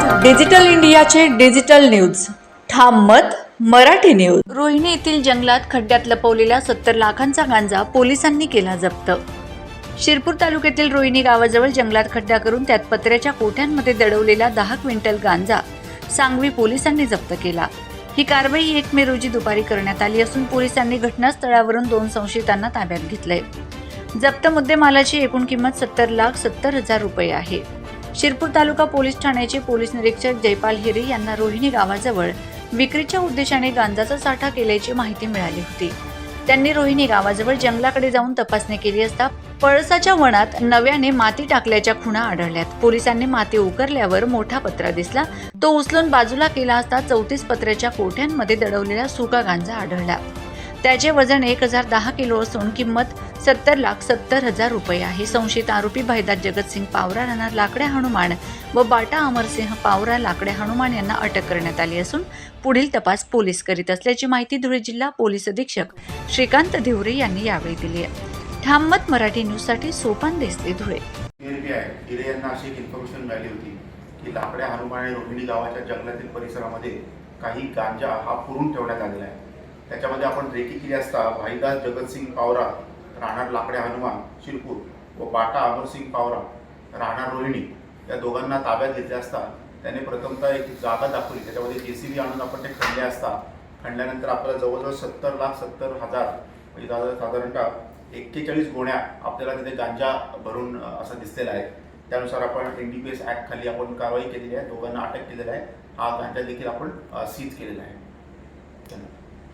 Digital इंडियाचे digital news. ठाम मत मराठी न्यूज. रोहिणी येथील जंगलात खड्ड्यात लपवलेला सत्तर लाखांचा गांजा पोलिसांनी केला जप्त. शिरपूर तालुक्यातील रोहिणी गावाजवळ जंगलात खड्डा करून त्यात पत्र्याच्या कोठ्यांमध्ये दडवलेला दहा क्विंटल गांजा सांगवी पोलिसांनी जप्त केला. ही कारवाई एक मे रोजी दुपारी करण्यात आली असून पोलिसांनी घटनास्थळावरून दोन संशयितांना ताब्यात घेतलंय. जप्त मुद्देमालाची एकूण किंमत सत्तर लाख सत्तर हजार रुपये आहे. शिरपूर तालुका पोलीस ठाण्याचे पोलीस निरीक्षक जयपाल हिरे यांना रोहिणी गावाजवळ विक्रीच्या उद्देशाने गांजाचा साठा केल्याची माहिती मिळाली होती. त्यांनी रोहिणी गावाजवळ जंगलाकडे जाऊन तपासणी केली असता पळसाच्या वनात नव्याने माती टाकल्याच्या खुणा आढळल्यात. पोलिसांनी माती उकरल्यावर मोठा पत्रा दिसला. तो उचलून बाजूला केला असता चौतीस पत्र्याच्या कोठ्यांमध्ये दडवलेला सुका गांजा आढळला. त्याचे वजन एक हजार दहा किलो असून किंमत सत्तर लाख सत्तर हजार रुपये आहे. संशयित आरोपी भाईदास जगतसिंग पावरा यांना लाकड्या हनुमान व बाटा अमरसिंह पावरा लाकड्या हनुमान यांना अटक करण्यात आली असून पुढील तपास पोलीस करीत असल्याची माहिती धुळे जिल्हा पोलीस अधीक्षक श्रीकांत धिवरे यांनी यावेळी दिली आहे. ठाममत मराठी न्यूजसाठी सोपान देसले धुळे. यांना अशी इन्फॉर्मेशन मिळाली होती की लाकड्या हनुमान आणि रोहिणी गावाच्या जंगलातील परिसरामध्ये काही गांजा हा पुरून ठेवण्यात आलेला आहे. त्याच्यामध्ये आपण रेकी केली असता भाईदास जगतसिंग पावरा राहणार लाकडे हनुमान शिरपूर व बाटा अमरसिंग पावरा राहणार रोहिणी या दोघांना ताब्यात घेतले असता त्याने प्रथमतः एक जागा दाखवली. त्याच्यामध्ये जे सी बी आणून आपण ते खणले असता खणल्यानंतर आपल्याला जवळजवळ सत्तर लाख सत्तर हजार म्हणजे साधारण- साधारणतः एक्केचाळीस गोण्या आपल्याला तिथे गांजा भरून असं दिसलेला आहे. त्यानुसार आपण N D P S act खाली आपण कारवाई केलेली आहे. दोघांना अटक केलेला आहे. हा गांजा देखील आपण सीज केलेला आहे. धन्यवाद.